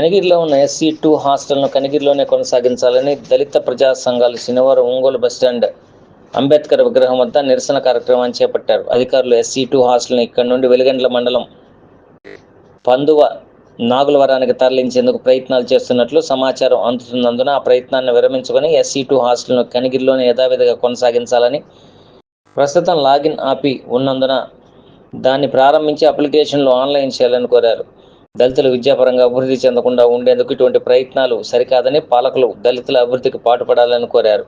కనిగిరిలో ఉన్న SC two హాస్టల్ను కనిగిరిలోనే కొనసాగించాలని దళిత ప్రజా సంఘాలు శనివారం ఒంగోలు బస్టాండ్ అంబేద్కర్ విగ్రహం వద్ద నిరసన కార్యక్రమాన్ని చేపట్టారు. అధికారులు ఎస్సీ టూ హాస్టల్ని ఇక్కడి నుండి వెలిగండ్ల మండలం పందువ నాగులవరానికి తరలించేందుకు ప్రయత్నాలు చేస్తున్నట్లు సమాచారం అందుతున్నందున ఆ ప్రయత్నాన్ని విరమించుకొని ఎస్సీ టూ హాస్టల్ను కనిగిరిలోనే యథావిధిగా కొనసాగించాలని ప్రస్తుతం లాగిన్ ఆపి ఉన్నందున దాన్ని ప్రారంభించి అప్లికేషన్లు ఆన్లైన్ చేయాలని కోరారు. దళితులు విద్యాపరంగా అభివృద్ధి చెందకుండా ఉండేందుకు ఇటువంటి ప్రయత్నాలు సరికాదని పాలకులు దళితుల అభివృద్ధికి పాటుపడాలని కోరారు.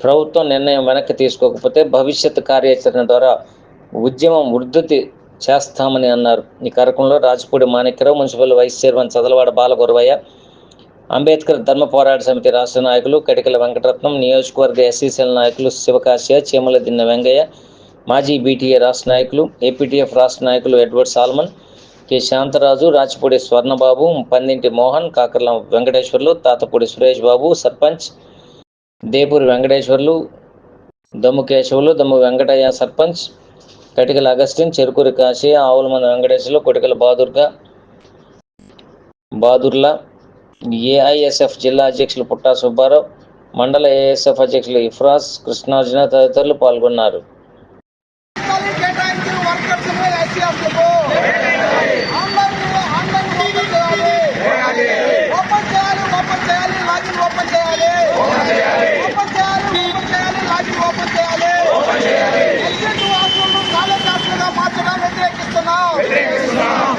ప్రభుత్వం నిర్ణయం వెనక్కి తీసుకోకపోతే భవిష్యత్ కార్యాచరణ ద్వారా ఉద్యమం ఉద్ధృతి చేస్తామని అన్నారు. ఈ కార్యక్రమంలో Rajapudi Manikyarao municipal vice chairman Chadalavada Balaguravayya Ambedkar Dharma Porata Samiti రాష్ట్ర నాయకులు కటికల వెంకటరత్నం నియోజకవర్గ ఎస్సీసీల నాయకులు శివకాశ్య చీమల దిన్న వెంగయ్య మాజీ బీటీఏ రాష్ట్ర నాయకులు ఏపీటీఎఫ్ రాష్ట్ర నాయకులు Edward Solomon K. Shantaraju Rachapudi Swarnababu Pandinti Mohan Kakarla Venkateswarlu Tatapudi Suresh Babu sarpanch Depuri Venkateswarlu Dammu Kesavulu Dammu Venkataiah sarpanch Katikala Augustine Cherukuri Kasi Avulamanda Venkateswarlu Kotikala Badurga Badurla AISF జిల్లా అధ్యక్షులు పుట్టా సుబ్బారావు మండల ASF అధ్యక్షులు ఇఫ్రాజ్ కృష్ణార్జున తదితరులు పాల్గొన్నారు ఖాళీ కేటాయించిన workers ఐసీఎఫ్లకు online online open చేయాలి ఓపెన్ చేయాలి ఓపెన్ చేయాలి లాగిన్ ఓపెన్ చేయాలి ఓపెన్ చేయాలి ఓపెన్ చేయాలి లాగిన్ ఓపెన్ చేయాలి ఎస్సీ హాస్టల్ కాలేజ్ హాస్టల్గా మార్చడం వ్యతిరేకిస్తున్నాం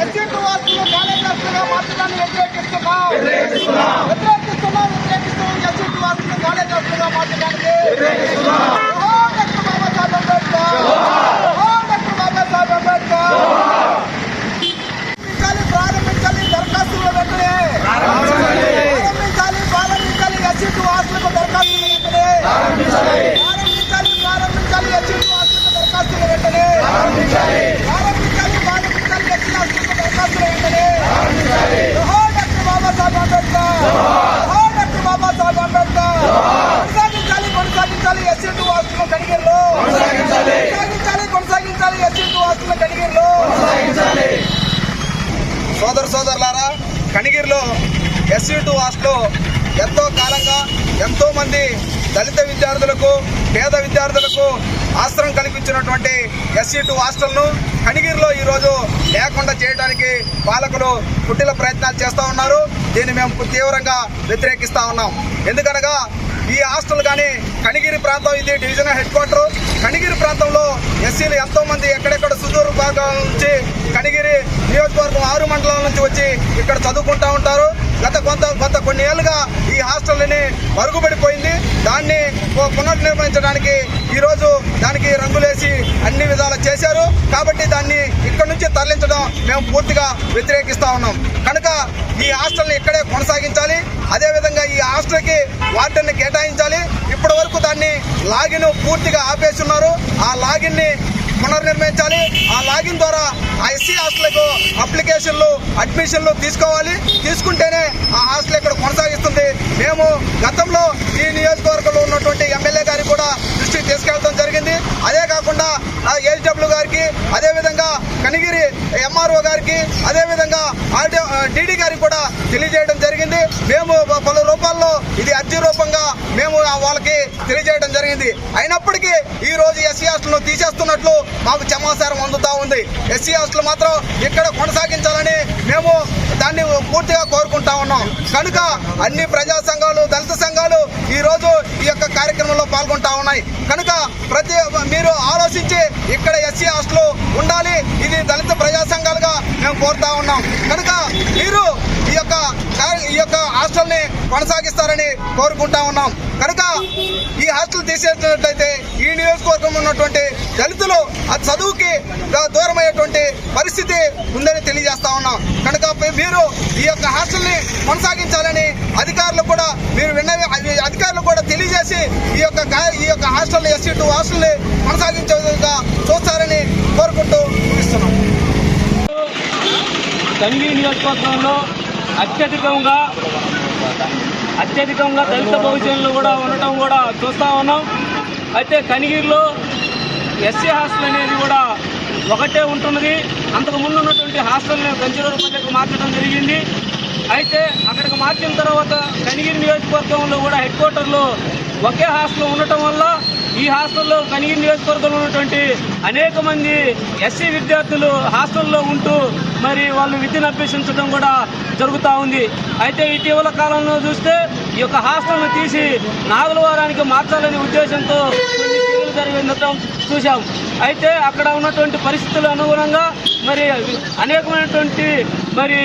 ఎస్సీ హాస్టల్ కాలేజ్ హాస్టల్గా మార్చడాన్ని వ్యతిరేకిస్తున్నాం వ్యతిరేకిస్తున్నాం వ్యతిరేకిస్తున్నాం ఎస్సీ హాస్టల్ కాలేజ్ హాస్టల్గా మార్చడానికి జోహార్ డాక్టర్ బాబాసాహెబ్ అంబేద్కర్ జోహార్ డాక్టర్ బాబాసాహెబ్ అంబేద్కర్ ప్రారంభించాలి ప్రారంభించాలి దరఖాస్తులు వెంటనే ప్రారంభించాలి ప్రారంభించాలి ఎస్సీ టూ హాస్టల్కు దరఖాస్తులు వెంటనే ప్రారంభించాలి ప్రారంభించాలి ఎస్సీ టూ హాస్టల్కు దరఖాస్తులు వెంటనే ప్రారంభించాలి ప్రారంభించాలి ఎస్సీ హాస్టల్కు దరఖాస్తులు వెంటనే జోహార్ డాక్టర్ బాబాసాహెబ్ అంబేద్కర్ జోహార్ డాక్టర్ బాబాసాహెబ్ అంబేద్కర్ కొనసాగించాలి కొనసాగించాలి ఎస్సీ టూ హాస్టల్ కడిగిరిలో కొనసాగించాలి కొనసాగించాలి ఎస్సీ టూ హాస్టల్ కడిగిరిలో సోదర సోదరులారా కనిగిరిలో ఎస్సీ టూ హాస్టల్ ఎంతో కాలంగా ఎంతో మంది దళిత విద్యార్థులకు పేద విద్యార్థులకు ఆశ్రయం కల్పించినటువంటి ఎస్సీ టూ హాస్టల్ను కనిగిరిలో ఈరోజు లేకుండా చేయడానికి పాలకులు కుట్టిల ప్రయత్నాలు చేస్తూ ఉన్నారు. దీన్ని మేము తీవ్రంగా వ్యతిరేకిస్తూ ఉన్నాం. ఎందుకనగా ఈ హాస్టల్ కానీ కనిగిరి ప్రాంతం ఇది డివిజనల్ హెడ్ క్వార్టర్. కనిగిరి ప్రాంతంలో ఎస్సీలు ఎంతోమంది ఎక్కడెక్కడ సుదూర భాగాల నుంచి కనిగిరి నియోజకవర్గం ఆరు మండలాల నుంచి వచ్చి ఇక్కడ చదువుకుంటూ ఉంటారు. గత కొంత గత కొన్ని ఏళ్ళుగా ఈ హాస్టల్ని మరుగుబడి పునర్నిర్మించడానికి ఈరోజు దానికి రంగులేసి అన్ని విధాలు చేశారు. కాబట్టి దాన్ని ఇక్కడ నుంచి తరలించడం మేము పూర్తిగా వ్యతిరేకిస్తా ఉన్నాం. కనుక ఈ హాస్టల్ని ఇక్కడే కొనసాగించాలి. అదేవిధంగా ఈ హాస్టల్కి వార్డెన్ని కేటాయించాలి. ఇప్పటి వరకు దాన్ని లాగిన్ పూర్తిగా ఆపేసి ఉన్నారు ఆ లాగిన్ని పునర్నిర్మించాలి. ఆ లాగిన్ ద్వారా ఆ ఎస్సీ హాస్టల్కు అప్లికేషన్లు అడ్మిషన్లు తీసుకోవాలి. తీసుకుని ఆ హాస్టల్ ఇక్కడ కొనసాగిస్తుంది మేము గతంలో ఈ నియోజకవర్గంలో ఉన్నటువంటి ఎమ్మెల్యే గారికి కూడా దృష్టికి తీసుకెళ్ళడం జరిగింది అదే కాకుండా ఏహెచ్డబ్ల్యూ గారికి అదేవిధంగా కనిగిరి ఎంఆర్ఓ గారికి అదేవిధంగా ఆర్డీ డీడీ గారికి కూడా తెలియజేయడం జరిగింది. మేము పలు రూపాల్లో ఇది అర్జీ రూపంగా మేము వాళ్ళకి తెలియజేయడం జరిగింది. అయినప్పటికీ ఈ రోజు ఎస్సీ హాస్టల్ను తీసేస్తున్నట్లు మాకు సమాచారం అందుతా ఉంది. ఎస్సీ హాస్టల్ మాత్రం ఇక్కడ కొనసాగించాలని మేము దాన్ని పూర్తిగా కోరుకుంటా ఉన్నాం. కనుక అన్ని ప్రజా సంఘాలు దళిత సంఘాలు ఈ రోజు ఈ యొక్క కార్యక్రమంలో పాల్గొంటా ఉన్నాయి. కనుక ప్రతి మీరు ఆలోచించి ఇక్కడ ఎస్సీ హాస్టల్ ఉండాలి. ఇది దళిత ప్రజా సంఘాలుగా మేము కోరుతా ఉన్నాం. కనుక మీరు ఈ యొక్క కార్య- ఈ యొక్క హాస్టల్ని కొనసాగిస్తారని కోరుకుంటా ఉన్నాం. కనుక ఈ హాస్టల్ తీసేసినట్లయితే ఈ నియోజకవర్గం ఉన్నటువంటి దళితులు ఆ చదువుకి దూరమయ్యేటువంటి పరిస్థితి ఉందని తెలియజేస్తా ఉన్నాం. కనుక మీరు ఈ యొక్క హాస్టల్ని కొనసాగించాలని అధికారులు కూడా మీరు విన్నవి అధికారులు కూడా తెలియజేసి ఈ యొక్క ఈ యొక్క హాస్టల్ ఎస్సీ టూ హాస్టల్ని కొనసాగించే విధంగా చూస్తారని కోరుకుంటూ ముగిస్తున్నాం. తండ్రి నియోజకవర్గంలో అత్యధికంగా అత్యధికంగా దళిత బహుజనులు కూడా ఉండటం కూడా చూస్తూ ఉన్నాం. అయితే కనిగిరిలో ఎస్సీ హాస్టల్ అనేది కూడా ఒకటే ఉంటున్నది. అంతకుముందు ఉన్నటువంటి హాస్టల్ని కంచిరూరుపల్లికి మార్చడం జరిగింది. అయితే అక్కడికి మార్చిన తర్వాత కనిగిరి నియోజకవర్గంలో కూడా హెడ్ క్వార్టర్లో ఒకే హాస్టల్ ఉండటం వల్ల ఈ హాస్టల్లో కనిగిరి నియోజకవర్గంలో ఉన్నటువంటి అనేక మంది ఎస్సీ విద్యార్థులు హాస్టల్లో ఉంటూ మరి వాళ్ళు విద్యను అభ్యసించడం కూడా జరుగుతూ ఉంది. అయితే ఇటీవల కాలంలో చూస్తే ఈ యొక్క హాస్టల్ను తీసి నాగలవారానికి మార్చాలనే ఉద్దేశంతో కొన్ని చర్యలు జరిగినట్టు చూశాం. అయితే అక్కడ ఉన్నటువంటి పరిస్థితుల అనుగుణంగా మరి అనేకమైనటువంటి మరి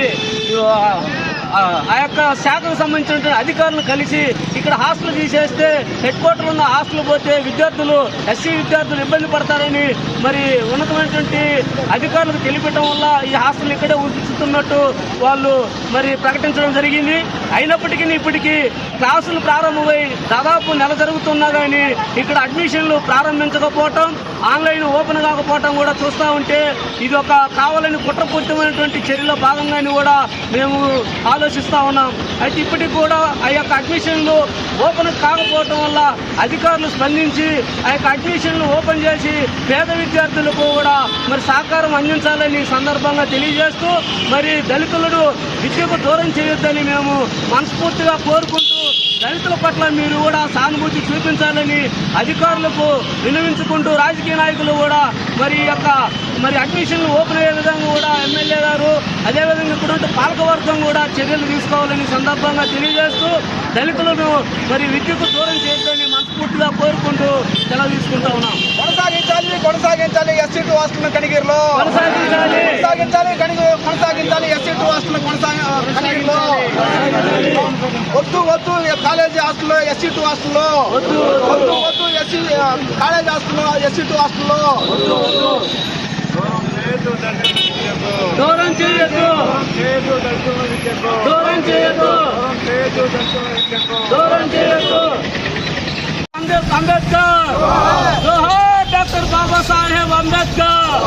ఆ, యొక్క శాఖకు సంబంధించినటువంటి అధికారులు కలిసి ఇక్కడ హాస్టల్ తీసేస్తే హెడ్ క్వార్టర్ ఉన్న హాస్టల్ పోతే విద్యార్థులు ఎస్సీ విద్యార్థులు ఇబ్బంది పడతారని మరి ఉన్నతమైనటువంటి అధికారులకు తెలిపటం వల్ల ఈ హాస్టల్ ఇక్కడే ఉంచుతున్నట్టు వాళ్ళు మరి ప్రకటించడం జరిగింది. అయినప్పటికీ ఇప్పటికీ క్లాసులు ప్రారంభమై దాదాపు నెల జరుగుతున్నా కానీ ఇక్కడ అడ్మిషన్లు ప్రారంభించకపోవటం ఆన్లైన్ ఓపెన్ కాకపోవటం కూడా చూస్తూ ఉంటే ఇది ఒక కావాలని కుట్రపూరితమైనటువంటి చర్యలో భాగంగాని కూడా మేము ఆలోచిస్తూ ఉన్నాం. అయితే ఇప్పటికి కూడా ఆ యొక్క అడ్మిషన్లు ఓపెన్ కాకపోవటం వల్ల అధికారులు స్పందించి ఆ యొక్క అడ్మిషన్లు ఓపెన్ చేసి పేద విద్యార్థులకు కూడా మరి సహకారం అందించాలని సందర్భంగా తెలియజేస్తూ మరి దళితులను విద్యకు దూరం చేయొద్దని మేము మనస్ఫూర్తిగా కోరుకుంటూ దళితుల పట్ల మీరు కూడా సానుభూతి చూపించాలని అధికారులకు విన్నవించుకుంటూ రాజకీయ నాయకులు కూడా మరి యొక్క మరి అడ్మిషన్లు ఓపెన్ అయ్యే విధంగా కూడా ఎమ్మెల్యే గారు అదేవిధంగా ఉంటే పాలకవర్గం కూడా చర్యలు తీసుకోవాలని సందర్భంగా తెలియజేస్తూ దళితులను మరి విద్యకు దూరం చేయొద్దని మనస్ఫూర్తిగా కోరుకుంటూ సెలవు తీసుకుంటా ఉన్నాం. కొనసాగించాలి కొనసాగించాలి ఎస్సీ టూ హాస్టల్ కనిగిరిలో. కొనసాగించాలి. కొనసాగించాలి కనిగి కొనసాగించాలి ఎస్సీ టూ హాస్టల్ కొనసాగి వద్దు వద్దు కాలేజీ హాస్టల్లో ఎస్సీ టూ హాస్టల్లో. వద్దు వద్దు ఎస్సీ కాలేజీ హాస్టల్లో ఎస్సీ టూ హాస్టల్లో. దూరం చేయొద్దు. దూరం చేయొద్దు. దూరం చేయొద్దు. అంబేద్- అంబేద్కర్. డాక్టర్ బాబాసాహెబ్ అంబేద్కర్.